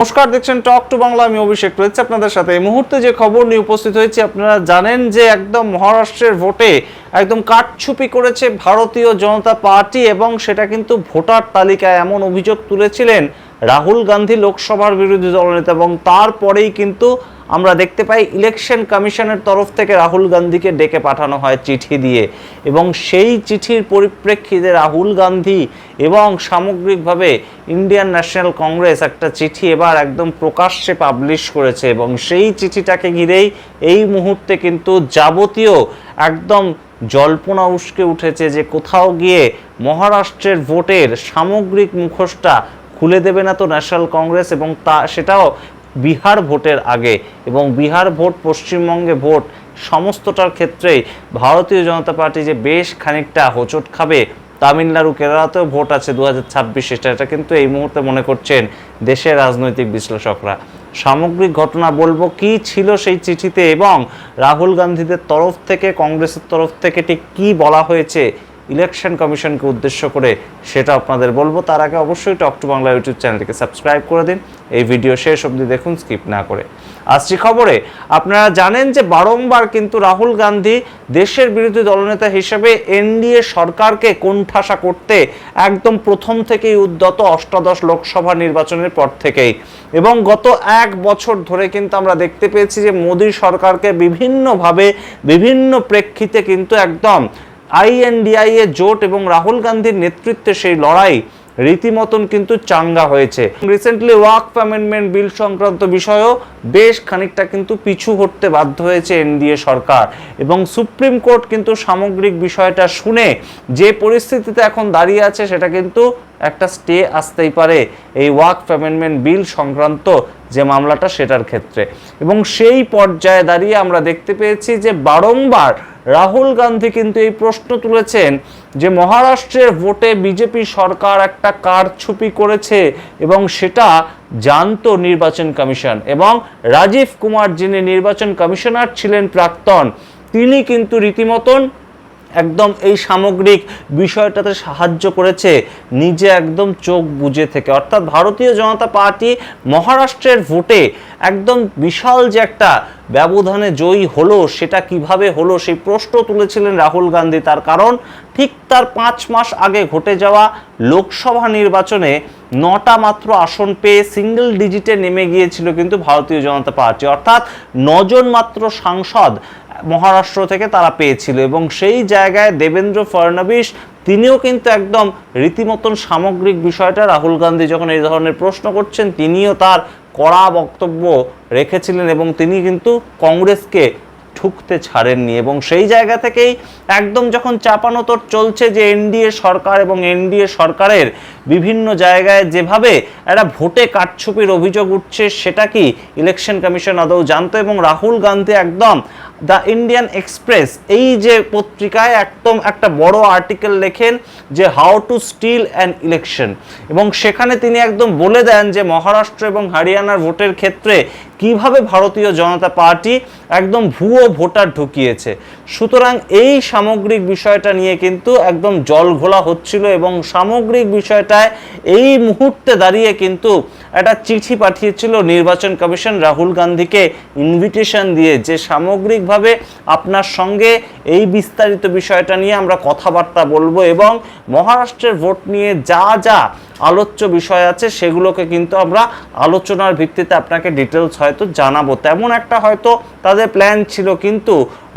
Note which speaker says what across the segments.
Speaker 1: নমস্কার, দেখছেন টক টু বাংলা আমি অভিষেক রয়েছে আপনাদের সাথে। এই মুহূর্তে যে খবর নিয়ে উপস্থিত হয়েছি, আপনারা জানেন যে একদম মহারাষ্ট্রের ভোটে একদম কাটছুপি করেছে ভারতীয় জনতা পার্টি এবং সেটা কিন্তু ভোটার তালিকায় এমন অভিযোগ তুলেছিলেন রাহুল গান্ধী লোকসভার বিরোধী দলনেতা এবং তারপরেই কিন্তু আমরা দেখতে পাই ইলেকশন কমিশনের তরফ থেকে রাহুল গান্ধীকে ডেকে পাঠানো হয় চিঠি দিয়ে। এবং সেই চিঠির পরিপ্রেক্ষিতে রাহুল গান্ধী এবং সামগ্রিকভাবে ইন্ডিয়ান ন্যাশনাল কংগ্রেস একটা চিঠি এবার একদম প্রকাশ্যে পাবলিশ করেছে এবং সেই চিঠিটাকে ঘিরেই এই মুহূর্তে কিন্তু যাবতীয় একদম জল্পনা উস্কে উঠেছে যে কোথাও গিয়ে মহারাষ্ট্রের ভোটের সামগ্রিক মুখোশটা খুলে দেবে না তো ন্যাশনাল কংগ্রেস এবং তা সেটাও বিহার ভোটের আগে এবং বিহার ভোট, পশ্চিমবঙ্গে ভোট সমস্তটার ক্ষেত্রেই ভারতীয় জনতা পার্টি যে বেশ খানিকটা হোঁচট খাবে তামিলনাড়ু কেরালাতেও ভোট আছে দু হাজার ছাব্বিশে এটা কিন্তু এই মুহূর্তে মনে করছেন দেশের রাজনৈতিক বিশ্লেষকরা। সামগ্রিক ঘটনা বলব, কি ছিল সেই চিঠিতে এবং রাহুল গান্ধীদের তরফ থেকে, কংগ্রেসের তরফ থেকে ঠিক কি বলা হয়েছে ইলেকশন কমিশনকে উদ্দেশ্য করে সেটা আপনাদের বলব। তার আগে অবশ্যই টক টু বাংলা ইউটিউব চ্যানেলটিকে সাবস্ক্রাইব করে দিন। এই ভিডিও শেষ অবধি দেখুন, স্কিপ না করে। আসছি খবরে। আপনারা জানেন যে বারংবার কিন্তু রাহুল গান্ধী দেশের বিরোধী দলনেতা হিসেবে এনডিএ সরকারকে কোণঠাসা করতে একদম প্রথম থেকেই উদ্যত অষ্টাদশ লোকসভা নির্বাচনের পর থেকেই। এবং গত এক বছর ধরে কিন্তু আমরা দেখতে পেয়েছি যে মোদী সরকারকে বিভিন্নভাবে, বিভিন্ন প্রেক্ষিতে কিন্তু একদম আইএনডিআই এ জোট এবং রাহুল গান্ধীর নেতৃত্বে সেই লড়াই রীতিমতন কিন্তু চাঙ্গা হয়েছে। রিসেন্টলি ওয়াক অ্যামেন্ডমেন্ট বিল সংক্রান্ত বিষয়েও বেশ খানিকটা কিন্তু পিছু হটতে বাধ্য হয়েছে এনডিএ সরকার এবং সুপ্রিম কোর্ট কিন্তু সামগ্রিক বিষয়টা শুনে যে পরিস্থিতিতে এখন দাঁড়িয়ে আছে সেটা কিন্তু একটা স্টে আসতেই পারে এই ওয়াক অ্যামেন্ডমেন্ট বিল সংক্রান্ত যে মামলাটা সেটার ক্ষেত্রে। এবং সেই পর্যায়ে দাঁড়িয়ে আমরা দেখতে পেয়েছি যে বারংবার রাহুল গান্ধী কিন্তু এই প্রশ্ন তুলেছেন যে মহারাষ্ট্রের ভোটে বিজেপি সরকার একটা কারছুপি করেছে এবং সেটা জানতো নির্বাচন কমিশন এবং রাজীব কুমার যিনি নির্বাচন কমিশনার ছিলেন প্রাক্তন, তিনি কিন্তু রীতিমতন একদম এই সামগ্রিক বিষয়টাতে সাহায্য করেছে, নিজে একদম চোখ বুজে থেকে। অর্থাৎ ভারতীয় জনতা পার্টি মহারাষ্ট্রের ভোটে একদম বিশাল যে একটা ব্যবধানে জয়ী হলো, সেটা কীভাবে হলো সেই প্রশ্ন তুলেছিলেন রাহুল গান্ধী। তার কারণ, ঠিক তার পাঁচ মাস আগে ঘটে যাওয়া লোকসভা নির্বাচনে নটা মাত্র আসন পেয়ে সিঙ্গেল ডিজিটে নেমে গিয়েছিল কিন্তু ভারতীয় জনতা পার্টি। অর্থাৎ নজন মাত্র সাংসদ মহারাষ্ট্র থেকে তারা পেয়েছিল এবং সেই জায়গায় দেবেন্দ্র ফডনবিস তিনিও কিন্তু একদম রীতিমতন সামগ্রিক বিষয়টা, রাহুল গান্ধী যখন এই ধরনের প্রশ্ন করছেন, তিনিও তার কড়া বক্তব্য রেখেছিলেন এবং তিনি কিন্তু কংগ্রেসকে ঠুকতে ছাড়েননি এবং সেই জায়গা থেকেই একদম যখন চাপানোতর চলছে যে এনডিএ সরকার এবং এনডিএ সরকারের বিভিন্ন জায়গায় যেভাবে একটা ভোটে কাটছুপির অভিযোগ উঠছে, সেটা কি ইলেকশন কমিশন আদৌ জানতো? এবং রাহুল গান্ধী একদম দ্য ইন্ডিয়ান এক্সপ্রেস এই যে পত্রিকায় একদম একটা বড় আর্টিকেল লেখেন যে how to steal an election এবং সেখানে তিনি একদম বলে দেন যে মহারাষ্ট্র এবং হরিয়ানার ভোটের ক্ষেত্রে কীভাবে ভারতীয় জনতা পার্টি একদম ভুয়ো ভোটার ঢুকিয়েছে? সুতরাং এই সামগ্রিক বিষয়টা নিয়ে কিন্তু একদম জল ঘোলা হচ্ছিল এবং সামগ্রিক বিষয়টায় এই মুহূর্তে দাঁড়িয়ে কিন্তু একটা চিঠি পাঠিয়েছিল নির্বাচন কমিশন রাহুল গান্ধীকে ইনভিটেশন দিয়ে যে সামগ্রিকভাবে আপনার সঙ্গে এই বিস্তারিত বিষয়টা নিয়ে আমরা কথাবার্তা বলব এবং মহারাষ্ট্রের ভোট নিয়ে যা যা আলোচ্য বিষয় আছে, সেগুলোকে কিন্তু আমরা আলোচনার ভিত্তিতে আপনাকে ডিটেলস হয়তো জানাব। তেমন একটা হয়তো তাদের প্ল্যান ছিল, কিন্তু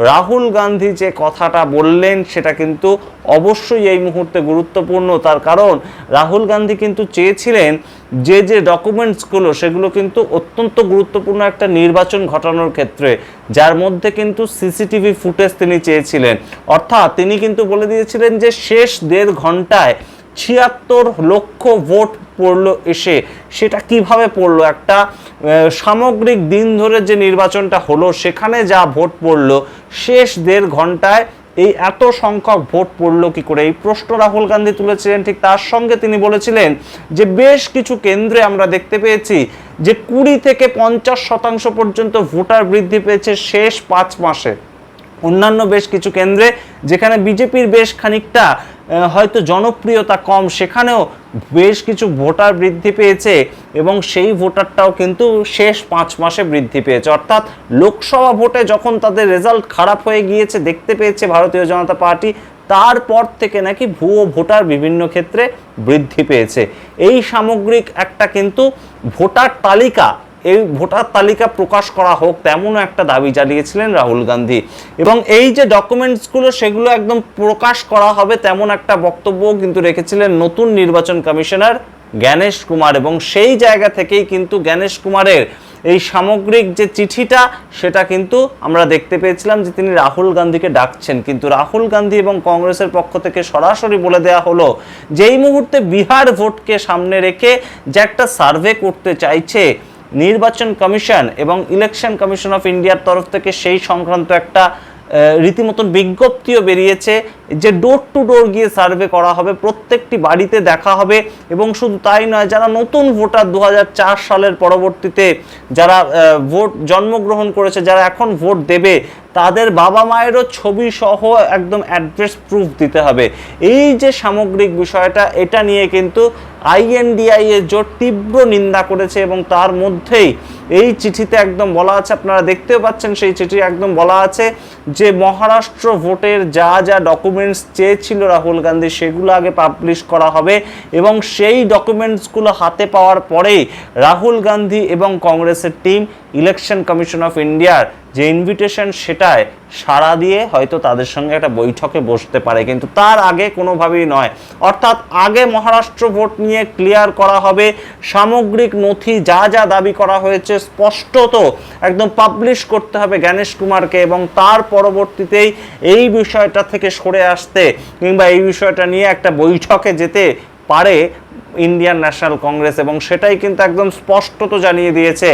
Speaker 1: রাহুল গান্ধী যে কথাটা বললেন, সেটা কিন্তু অবশ্যই এই মুহূর্তে গুরুত্বপূর্ণ। তার কারণ, রাহুল গান্ধী কিন্তু চেয়েছিলেন যে যে ডকুমেন্টসগুলো সেগুলো কিন্তু অত্যন্ত গুরুত্বপূর্ণ একটা নির্বাচন ঘটানোর ক্ষেত্রে, যার মধ্যে কিন্তু সিসিটিভি ফুটেজ তিনি চেয়েছিলেন। অর্থাৎ তিনি কিন্তু বলে দিয়েছিলেন যে শেষ দেড় ঘন্টায় ছিয়াত্তর লক্ষ ভোট পড়ল এসে। সেটা কীভাবে পড়ল? একটা সামগ্রিক দিন ধরে যে নির্বাচনটা হলো, সেখানে যা ভোট পড়ল, শেষ দেড় ঘন্টায় এই এত সংখ্যক ভোট পড়ল কি করে? এই প্রশ্ন রাহুল গান্ধী তুলেছিলেন ঠিক তার সঙ্গে। তিনি বলেছিলেন যে, বেশ কিছু কেন্দ্রে আমরা দেখতে পেয়েছি যে কুড়ি থেকে পঞ্চাশ শতাংশ পর্যন্ত ভোটার বৃদ্ধি পেয়েছে শেষ পাঁচ মাসে। অন্যান্য বেশ কিছু কেন্দ্রে, যেখানে বিজেপির বেশ খানিকটা হয়তো জনপ্রিয়তা কম, সেখানেও বেশ কিছু ভোটার বৃদ্ধি পেয়েছে এবং সেই ভোটারটাও কিন্তু শেষ পাঁচ মাসে বৃদ্ধি পেয়েছে। অর্থাৎ লোকসভা ভোটে যখন তাদের রেজাল্ট খারাপ হয়ে গিয়েছে, দেখতে পেয়েছে ভারতীয় জনতা পার্টি, তারপর থেকে নাকি ভুয়ো ভোটার বিভিন্ন ক্ষেত্রে বৃদ্ধি পেয়েছে। এই সামগ্রিক একটা কিন্তু ভোটার তালিকা এই ভোটার তালিকা প্রকাশ করা হোক তেমনও একটা দাবি জানিয়েছিলেন রাহুল গান্ধী। এবং এই যে ডকুমেন্টসগুলো, সেগুলো একদম প্রকাশ করা হবে তেমন একটা বক্তব্যও কিন্তু রেখেছিলেন নতুন নির্বাচন কমিশনার জ্ঞানেশ কুমার। এবং সেই জায়গা থেকেই কিন্তু জ্ঞানেশ কুমারের এই সামগ্রিক যে চিঠিটা, সেটা কিন্তু আমরা দেখতে পেয়েছিলাম যে তিনি রাহুল গান্ধীকে ডাকছেন। কিন্তু রাহুল গান্ধী এবং কংগ্রেসের পক্ষ থেকে সরাসরি বলে দেওয়া হলো যেই মুহূর্তে বিহার ভোটকে সামনে রেখে যে একটা সার্ভে করতে চাইছে নির্বাচন কমিশন এবং ইলেকশন কমিশন অফ ইন্ডিয়ার তরফ থেকে সেই সংক্রান্ত একটা রীতিমতন বিজ্ঞপ্তিও বেরিয়েছে যে ডোর টু ডোর গিয়ে সার্ভে করা হবে, প্রত্যেকটি বাড়িতে দেখা হবে এবং শুধু তাই নয়, যারা নতুন ভোটার দু হাজার চার সালের পরবর্তীতে যারা ভোট জন্মগ্রহণ করেছে, যারা এখন ভোট দেবে, তাদের বাবা মায়েরও ছবি সহ একদম অ্যাড্রেস প্রুফ দিতে হবে। এই যে সামগ্রিক বিষয়টা, এটা নিয়ে কিন্তু আইএনডিআই এর জোট তীব্র নিন্দা করেছে এবং তার মধ্যেই এই চিঠিতে একদম বলা আছে, আপনারা দেখতেও পাচ্ছেন সেই চিঠি একদম বলা আছে যে মহারাষ্ট্র ভোটের যা যা ডকুমেন্টস চেয়েছিল রাহুল গান্ধী সেগুলো আগে পাবলিশ করা হবে এবং সেই ডকুমেন্টসগুলো হাতে পাওয়ার পরেই রাহুল গান্ধী এবং কংগ্রেসের টিম ইলেকশন কমিশন অফ ইন্ডিয়ার যে ইনভিটেশন সেটায় সাড়া দিয়ে হয়তো তাদের সঙ্গে একটা বৈঠকে বসতে পারে, কিন্তু তার আগে কোনোভাবেই নয়। অর্থাৎ আগে মহারাষ্ট্র ভোট নিয়ে ক্লিয়ার করা হবে, সামগ্রিক নথি যা যা দাবি করা হয়েছে স্পষ্টত একদম পাবলিশ করতে হবে জ্ঞানেশ কুমারকে এবং তার পরবর্তীতেই এই বিষয়টা থেকে সরে আসতে কিংবা এই বিষয়টা নিয়ে একটা বৈঠকে যেতে পারে ইন্ডিয়ান ন্যাশনাল কংগ্রেস এবং সেটাই কিন্তু একদম স্পষ্টত জানিয়ে দিয়েছে।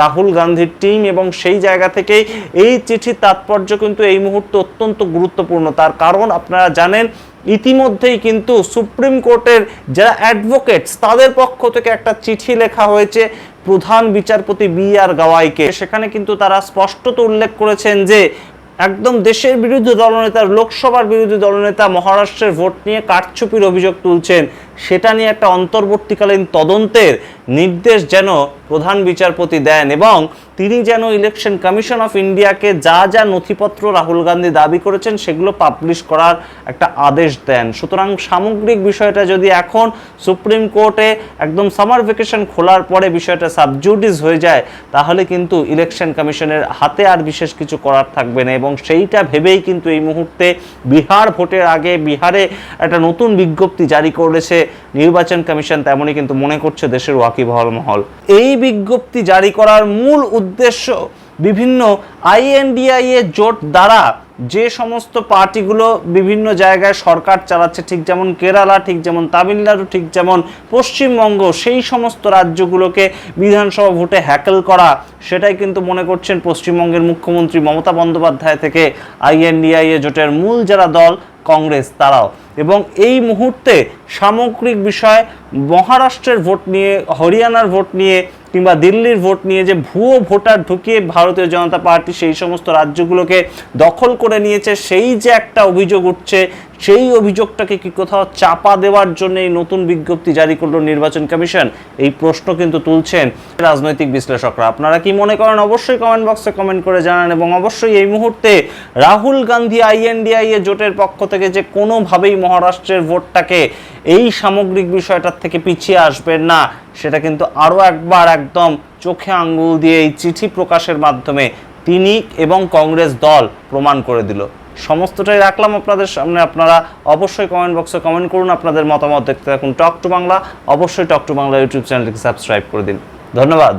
Speaker 1: রাহুল গান্ধীর টিম এবং সেই জায়গা থেকেই এই চিঠির তাৎপর্য কিন্তু এই মুহূর্তে অত্যন্ত গুরুত্বপূর্ণ। তার কারণ আপনারা জানেন, ইতিমধ্যেই কিন্তু সুপ্রিম কোর্টের যারা অ্যাডভোকেটস তাদের পক্ষ থেকে একটা চিঠি লেখা হয়েছে প্রধান বিচারপতি বি আর গাওয়াইকে। সেখানে কিন্তু তারা স্পষ্টত উল্লেখ করেছেন যে, একদম দেশের বিরুদ্ধে দলনেতার লোকসভার বিরোধী দলনেতা মহারাষ্ট্রের ভোট নিয়ে কারচুপির অভিযোগ তুলছেন। সেটা নিয়ে একটা অন্তর্বর্তীকালীন তদন্তের নির্দেশ যেন প্রধান বিচারপতি দেন এবং তিনি যেন ইলেকশন কমিশন অফ ইন্ডিয়াকে যা যা নথিপত্র রাহুল গান্ধী দাবি করেছেন সেগুলো পাবলিশ করার একটা আদেশ দেন। সুতরাং সামগ্রিক বিষয়টা যদি এখন সুপ্রিম কোর্টে একদম সামার ভেকেশন খোলার পরে বিষয়টা সাবজুডিস হয়ে যায়, তাহলে কিন্তু ইলেকশন কমিশনের হাতে আর বিশেষ কিছু করার থাকবে না এবং সেইটা ভেবেই কিন্তু এই মুহূর্তে বিহার ভোটের আগে বিহারে একটা নতুন বিজ্ঞপ্তি জারি করেছে নির্বাচন কমিশন তেমনই কিন্তু মনে করছে দেশের ওয়াকিবহল মহল। এই বিজ্ঞপ্তি জারি করার মূল উদ্দেশ্য বিভিন্ন আইএনডিআই এর জোট দ্বারা যে সমস্ত পার্টিগুলো বিভিন্ন জায়গায় সরকার চালাচ্ছে, ঠিক যেমন কেরালা, ঠিক যেমন তামিলনাড়ু, ঠিক যেমন পশ্চিমবঙ্গ, সেই সমস্ত রাজ্যগুলোকে বিধানসভা ভোটে হ্যাকেল করা, সেটাই কিন্তু মনে করছেন পশ্চিমবঙ্গের মুখ্যমন্ত্রী মমতা বন্দ্যোপাধ্যায় থেকে আইএনডিআই এ জোটের মূল যারা দল কংগ্রেস তারাও এবং এই মুহূর্তে সামগ্রিক বিষয়, মহারাষ্ট্রের ভোট নিয়ে, হরিয়ানার ভোট নিয়ে, কিংবা দিল্লির ভোট নিয়ে যে ভুয়ো ভোটার ঢুকিয়ে ভারতীয় জনতা পার্টি সেই সমস্ত রাজ্যগুলোকে দখল করে নিয়েছে, সেই যে একটা অভিযোগ উঠছে সেই অভিযোগটাকে কি কোথাও চাপা দেওয়ার জন্য এই নতুন বিজ্ঞপ্তি জারি করল নির্বাচন কমিশন? এই প্রশ্ন কিন্তু তুলছেন রাজনৈতিক বিশ্লেষকরা। আপনারা কি মনে করেন? অবশ্যই কমেন্ট বক্সে কমেন্ট করে জানান এবং অবশ্যই এই মুহূর্তে রাহুল গান্ধী আইএনডিআই এ জোটের পক্ষ থেকে যে কোনোভাবেই মহারাষ্ট্রের ভোটটাকে এই সামগ্রিক বিষয়টার থেকে পিছিয়ে আসবেন না, সেটা কিন্তু আরও একবার একদম চোখে আঙ্গুল দিয়ে এই চিঠি প্রকাশের মাধ্যমে তিনি এবং কংগ্রেস দল প্রমাণ করে দিল। সমস্তটাই রাখলাম আপনাদের সামনে। আপনারা অবশ্যই কমেন্ট বক্সে কমেন্ট করুন, আপনাদের মতামত দেখতে থাকুন টক টু বাংলা। অবশ্যই টক টু বাংলা ইউটিউব চ্যানেলটিকে সাবস্ক্রাইব করে দিন। ধন্যবাদ।